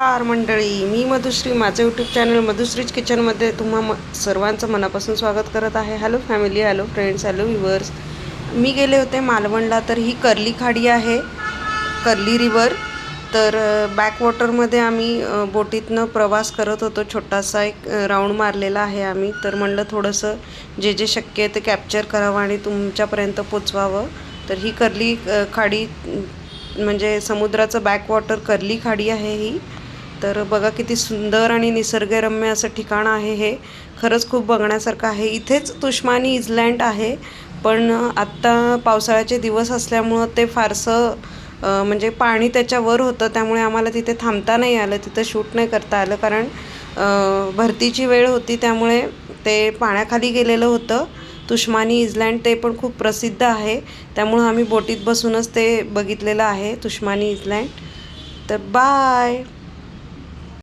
नमस्कार मंडळी मी मधुश्री. माझं यूट्यूब चॅनल मधुश्रीज किचनमध्ये तुम्हा म सर्वांचं मनापासून स्वागत करत आहे. Hello family hello friends hello viewers मी गेले होते मालवणला तर ही कर्ली खाडी आहे कर्ली रिवर तर बॅकवॉटरमध्ये आम्ही बोटीतनं प्रवास करत होतो. छोटासा एक राऊंड मारलेला आहे आम्ही. तर म्हणलं थोडंसं जे जे शक्य आहे ते कॅप्चर करावं आणि तुमच्यापर्यंत पोचवावं. तर ही कर्ली खाडी म्हणजे समुद्राचं बॅकवॉटर कर्ली खाडी आहे ही. तर बघा किती सुंदर आणि निसर्गरम्य असं ठिकाण आहे हे. खरंच खूप बघण्यासारखं आहे. इथेच तुष्मानी इजलँड आहे पण आत्ता पावसाळ्याचे दिवस असल्यामुळं ते फारसं म्हणजे पाणी त्याच्यावर होतं त्यामुळे आम्हाला तिथे थांबता नाही आलं तिथं शूट नाही करता आलं कारण भरतीची वेळ होती त्यामुळे ते पाण्याखाली गेलेलं होतं. तुष्मानी इजलँड ते पण खूप प्रसिद्ध आहे त्यामुळं आम्ही बोटीत बसूनच ते बघितलेलं आहे तुष्मानी इजलँड तर बाय!